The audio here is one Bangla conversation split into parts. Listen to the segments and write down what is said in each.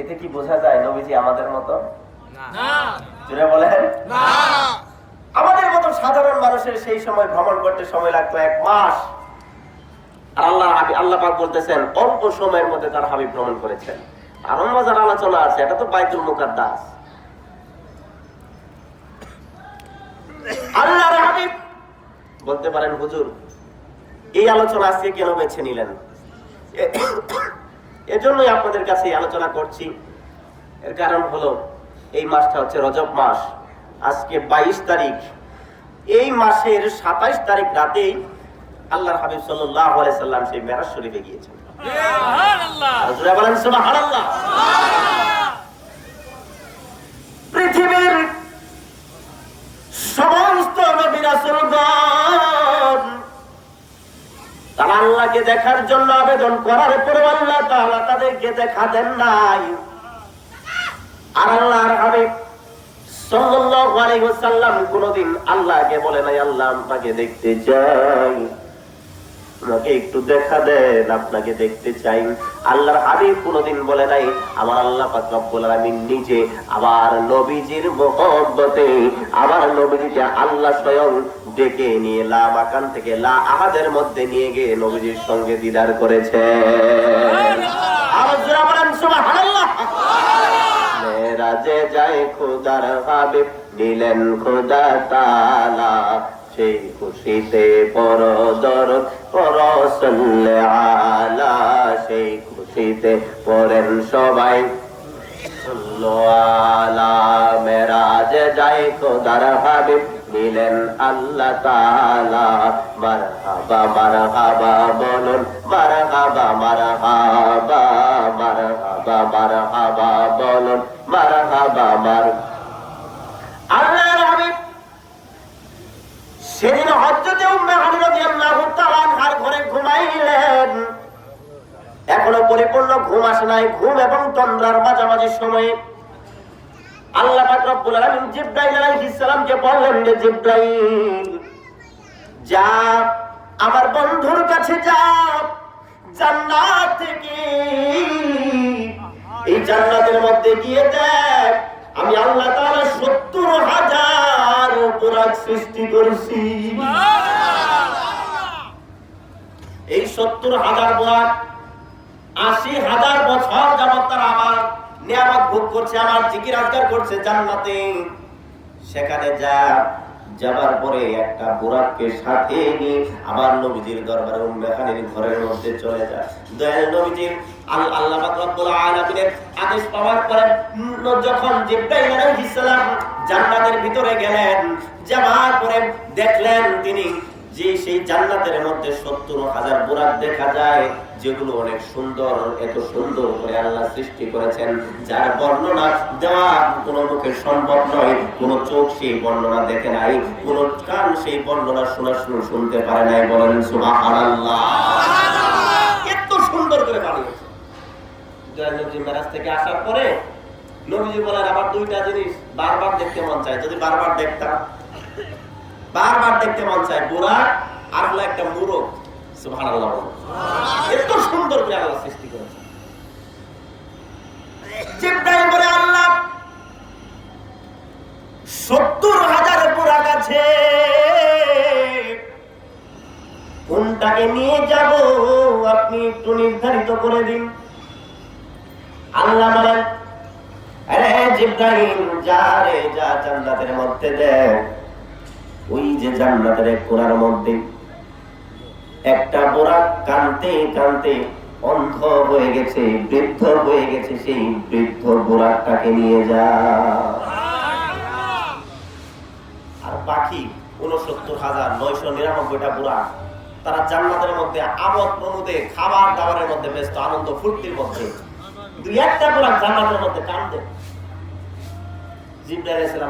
এতে কি বোঝা যায় নবীজি আমাদের মতো? না। জুড়ে বলেন। না। আমাদের মতো সাধারণ মানুষের সেই সময় ভ্রমণ করতে সময় লাগতো এক মাস। আর আল্লাহ আল্লাহ পাক বলতেছেন অল্প সময়ের মধ্যে তার হাবিব ভ্রমণ করেছেন। আরও মজার আলোচনা আছে এটা তো বাইতুল মুকাদ্দাস। আল্লাহর হাবিব বলতে পারেন হুজুর এই আলোচনা আজকে কেন বেছে নিলেন? এজন্যই আপনাদের কাছে আলোচনা করছি। এর কারণ হলো এই মাসটা হচ্ছে রজব মাস। আজকে বাইশ তারিখ। এই মাসের সাতাইশ তারিখ রাতেই আল্লাহর হাবিব সাল্লাহ সাল্লাম সেই মেরাজ শরীফে গিয়েছেন। পৃথিবীর সমস্ত নবী রাসূলগণ তারা আল্লাহকে দেখার জন্য আবেদন করার পরে আল্লাহ তাহলে তাদেরকে দেখা দেন নাই। আর আল্লাহর হাবিব সাল্লাল্লাহু কোনদিন আল্লাহকে বলে নাই, আল্লাহ আমাকে দেখতে চাই আমাকে একটু দেখা দেন, আপনাকে দেখতে চাই। আল্লাহর হাবিব কোনদিন বলে নাই, আমার আল্লাহ পাক রব্বুল আলামিন নিজে আবার নবীজির মোহব্বতে আবার নবীজিকে আল্লাহ স্বয়ং ডেকে নিয়ে লা মাকান থেকে লা আহাদের মধ্যে নিয়ে গিয়ে নবীজির সঙ্গে দিদার করেছে। মেরাজে যায় খোদার হাবিব দিলেন খোদা তালা, সেই খুশিতে পর দর সল্লে আলা সেই খুশিতে পড়েন সবাই আলা মেরাজে যায় খোদার হাবিব দিলেন আল্লাহ তাআলা মারহাবা মারহাবা বলুন, মারহাবা মারহাবা মারহাবা মারহাবা, বলুন, মারহাবা মার হাবিব সেদিন হজ্জতে উম্মে রাদিয়াল্লাহু তাআলা ঘরে ঘুমাইলেন। এখনও পরিপূর্ণ ঘুম আসে নাই। ঘুম এবং তন্দ্রার মাঝামাঝি সময়ে আল্লাহ পাক রব্বুল আলামিন আলাইহিস সালামকে বললেন যে যা আমার বন্ধুর কাছে যা, জান্নাত থেকে এই জান্নাতের মধ্যে গিয়ে দেখ, আমি আল্লাহ তাআলা সত্তর হাজার অপরাধ সৃষ্টি করেছি। এই সত্তর হাজার বোরাক আশি হাজার বছর যাবত তারা আমার নিয়ামত ভোগ করছে আমার জিকির আজগার করছে জান্নাতে। সেখানে যা যাবার পরে একটা বুরাককে সাথে নিয়ে আবার নবীজির দরবারে উম্মে খানির ঘরের মধ্যে চলে যায়। দয়াল নবীজির আল্লাহ যেগুলো অনেক সুন্দর, এত সুন্দর করে আল্লাহ সৃষ্টি করেছেন, যার বর্ণনা দেওয়া কোনো মুখে সম্ভব নয়, কোনো চোখ সেই বর্ণনা দেখে নাই, কোনো কান সেই বর্ণনা শোনা শুনে শুনতে পারে নাই বলেন সুবহানাল্লাহ। এত সুন্দর করে বানিয়েছে মেরাজ থেকে আসার পরে নবীজি বলেন আমার দুইটা জিনিস বারবার দেখতে মন চায়। যদি বারবার দেখতাম বারবার দেখতে মন চায় আর হলো একটা মুরগ। সুবহানাল্লাহ এত সুন্দর করে আল্লাহ সৃষ্টি করেছে জিব্রাইল বলে আল্লাহ সত্তর হাজার বুড়া গাছে। কোনটাকে নিয়ে যাব? আপনি একটু নির্ধারিত করে দিন। আল্লাহ বলেন, আরে বাকি উনসত্তর হাজার নয়শো নিরানব্বইটা বুড়া তারা জান্নাতের মধ্যে আমদ প্রমোদে খাবার দাবারের মধ্যে ব্যস্ত আনন্দ ফুর্তির মধ্যে দুই একটা বুড়া জান্নাতের মধ্যে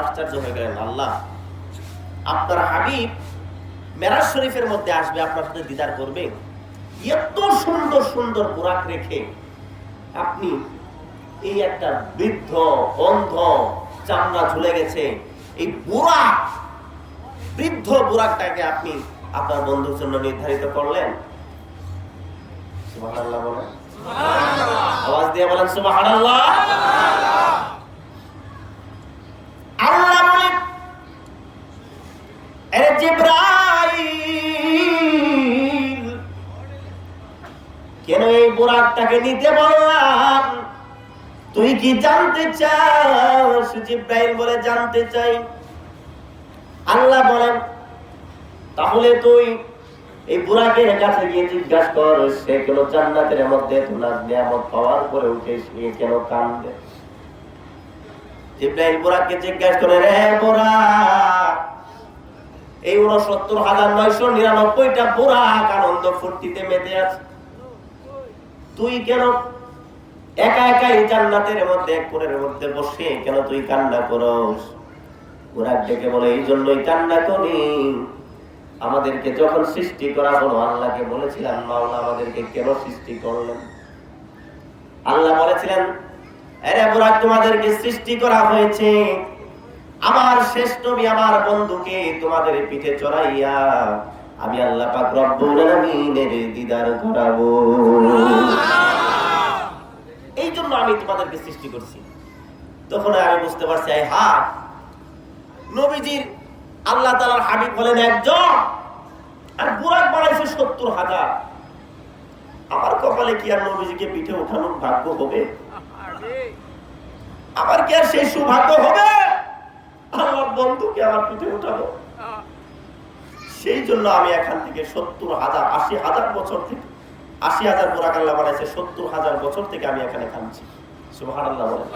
আশ্চর্য হয়ে গেলেন, আল্লাহ, আপনার হাবিব মেরাজ শরীফের মধ্যে আসবে, আপনার সাথে দিদার করবে। এত সুন্দর সুন্দর বুরাক রেখে আপনি এই একটা বৃদ্ধ, অন্ধ, চামড়া ঝুলে গেছে, এই বুড়া, বৃদ্ধ বুরাকটাকে আপনি আপনার বন্ধুর জন্য নির্ধারিত করলেন। বলেন। আওয়াজ দিয়ে বলেন, সুবহানাল্লাহ। কেন এই বোরাকটাকে নিতে বললাম? তুই কি জানতে চাস? জিব্রাইল বলে, জানতে চাই। আল্লাহ বলেন, তাহলে তুই এই বুড়াকের কাছে গিয়ে জিজ্ঞাসা কর, সে কেন জান্নাতের মধ্যে তোমার নিয়ামত পাওয়ার পরে উঠে সে কেন কান্দে জিব্রাইল বুড়াকে জিজ্ঞাসা করে, রে বুড়া, এই উনসত্তর হাজার নয়শো নিরানব্বইটা বুড়াক আনন্দ ফুর্তিতে মেতে আছে। তুই কেন একা একা এই জান্নাতের মধ্যে এক কোণের মধ্যে বসে কেন তুই কান্না করস? বুড়াক ডেকে বলে, এই জন্যই কান্না করি। আমাদেরকে যখন সৃষ্টি করা হলো, আল্লাহকে বলেছিলাম, মাওলা, আমাদেরকে কেন সৃষ্টি করলেন? আল্লাহ বলেছিলেন তোমাদেরকে সৃষ্টি করা হয়েছে। আমার শেষ নবী, আমার বন্ধুকে তোমাদের পিঠে চড়াইয়া আমি আল্লাহ পাক রব্বুল আলামিনের দিদার করাবো। এই জন্য আমি তোমাদেরকে সৃষ্টি করছি। তখন আমি বুঝতে পারছি হা নবীজির আল্লাহ তাআলার হাবিব হলেন একজন। আর বুরাক বাড়াইছে সত্তর হাজার। আমার কপালে কি আর নবীজিকে পিঠে উঠানোর ভাগ্য হবে? আমার কি আর সেই সৌভাগ্য হবে? আমার বন্ধুকে আমার পিঠে উঠাবো সেই জন্য আমি এখান থেকে সত্তর হাজার, আশি হাজার বছর থেকে আশি হাজার বোরাক আল্লাহ বানাইছে, সত্তর হাজার বছর থেকে আমি এখানে কাঁদছি সুবহানাল্লাহ বলেন।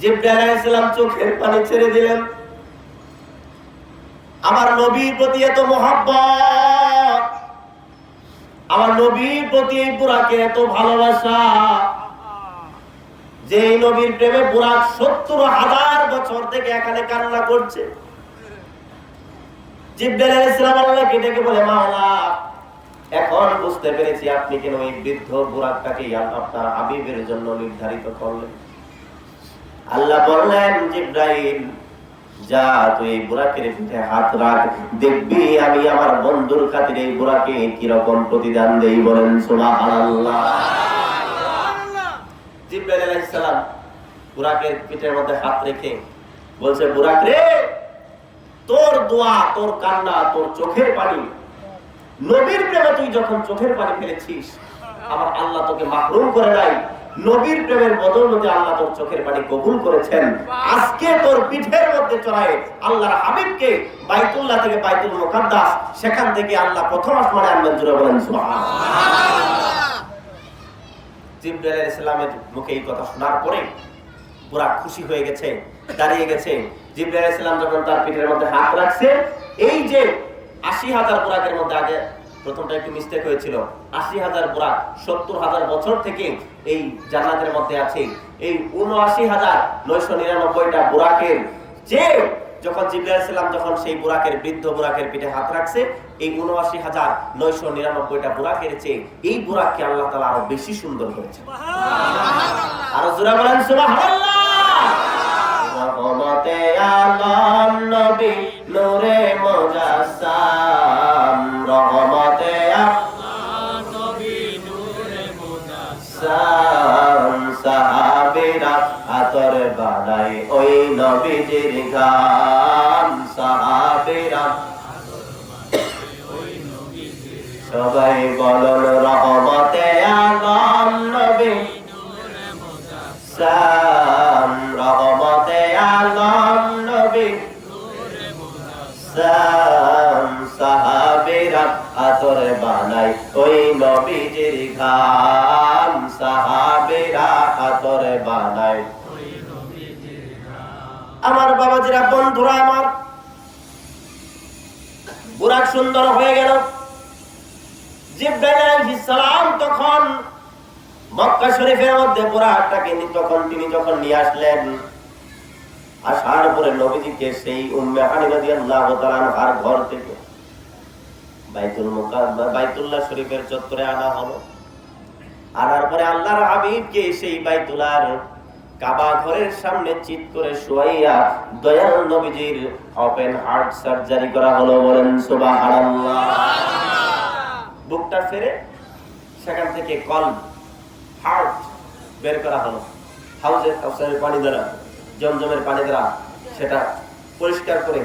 জিব্রাইল আলাইহিস চোখের পানি ছেড়ে দিলেন। আমার নবীর প্রতি এত আমার নবীর প্রতি এই এত ভালোবাসা, যে এই নবীর প্রেমে সত্তর হাজার বছর থেকে এখানে কান্না করছে। জিব্রাইল আলাইহিস সালাম আল্লাহকে ডেকে বলে, মাওলা, এখন বুঝতে পেরেছি আপনি কেন এই বৃদ্ধ বুড়াকটাকে আপনার হাবিবের জন্য নির্ধারিত করলেন। আল্লাহ বললেন, জিব্রাইল, যা তুই বুড়াকের পিঠে হাত রাখ। দেখবি আমি আমার বন্ধুর খাতিরে এই বুড়াকে কীরকম প্রতিদান দেই বলেন, সুবহানাল্লাহ। জিব্রাইল আলাইহিস সালাম বুড়াকের পিঠের মধ্যে হাত রেখে বলছে বুড়াক রে, তোর দোয়া, তোর কান্না, তোর চোখের পানি, নবীর প্রেমে তুই যখন চোখের পানি ফেলেছিস, আমার আল্লাহ তোকে মাহরুম করে নাই। নবীর প্রেমের বদৌলতে আল্লাহ তোর চোখের পানি কবুল করেছেন। আজকে তোর পিঠের মধ্যে চড়ায় আল্লাহর হাবিবকে বাইতুল্লাহ থেকে বাইতুল মুকাদ্দাস সেখান থেকে আল্লাহ প্রথম আসমানে আনবেন জুড়ে বলেন সুবহানাল্লাহ। জিব্রাইল আলাইহিস সালামের মুখে এই কথা শোনার পরে পুরা খুশি হয়ে গেছে দাঁড়িয়ে গেছে। জিব্রাইল আলাইহিস সালাম যখন তার পিঠের মধ্যে হাত রাখছে এই যে আশি হাজার বুরাকের মধ্যে আগে প্রথমটা একটু মিস্টেক হয়েছিল। আশি হাজার বুরাক সত্তর হাজার বছর থেকে এই জান্নাতের মধ্যে আছে। এই উনআশি হাজার নয়শো নিরানব্বইটা বুরাকের যে যখন জিব্রাইল যখন সেই বুরাকের বৃদ্ধ বুরাকের পিঠে হাত রাখছে এই উনআশি হাজার নয়শো নিরানব্বইটা বুরাকের চেয়ে এই বুরাককে আল্লাহ তালা আরও বেশি সুন্দর করেছে। আরও জোরা বলেন রহমতে আলম নবী নূরে মুজাসসাম রহমতে সাহাবীরা আতর বানাই ওই নবীজির গান। সাহাবীরা সবাই বলন রহমতে আলম নবী। সাম নবীজির ঘাম সাহাবীরা আতর বানাই আমার বাবাজিরা, বন্ধুরা আমার বুরাক সুন্দর হয়ে গেল। জিব্রাইল তখন মক্কা শরীফের মধ্যে বুরাকটাকে তখন তিনি যখন নিয়ে আসলেন, আসার পরে নবীজিকে সেই উম্মে হানি রাদিয়াল্লাহু তাআলা আনহার ঘর থেকে বাইতুল বাইতুল্লাহ শরীফের চত্বরে আনা হলো। আনার পরে আল্লাহর সেই বাইতুলার কাবা ঘরের সামনে চিত করে দয়াল নবীজির ওপেন হার্ট সার্জারি করা হলো বলেন বুকটা ফেরে সেখান থেকে কল হার্ট বের করা হলো। হাউজের কাউসারের পানি দ্বারা, জমজমের পানি দ্বারা সেটা পরিষ্কার করে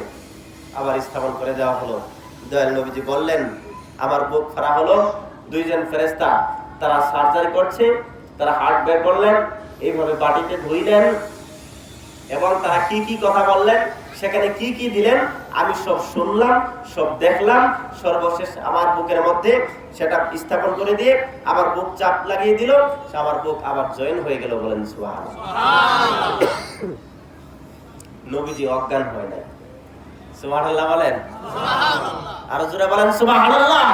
আবার স্থাপন করে দেওয়া হলো। দয়াল নবীজি বললেন আমার বুক হলো দুইজন ফেরেস্তা তারা সার্জারি করছে তারা হার্ট বের করলেন এইভাবে বাটিতে ধুইলেন এবং তারা কি কি কথা বললেন সেখানে কি কি দিলেন আমি সব শুনলাম সব দেখলাম সর্বশেষ আমার বুকের মধ্যে সেটা স্থাপন করে দিয়ে আমার বুক চাপ লাগিয়ে দিল আমার বুক আবার জয়েন হয়ে গেল বলেন সুবহান নবীজি অজ্ঞান হয় নাই। সুবহানাল্লাহ বলেন? আরও জোরে বলেন সুবহানাল্লাহ।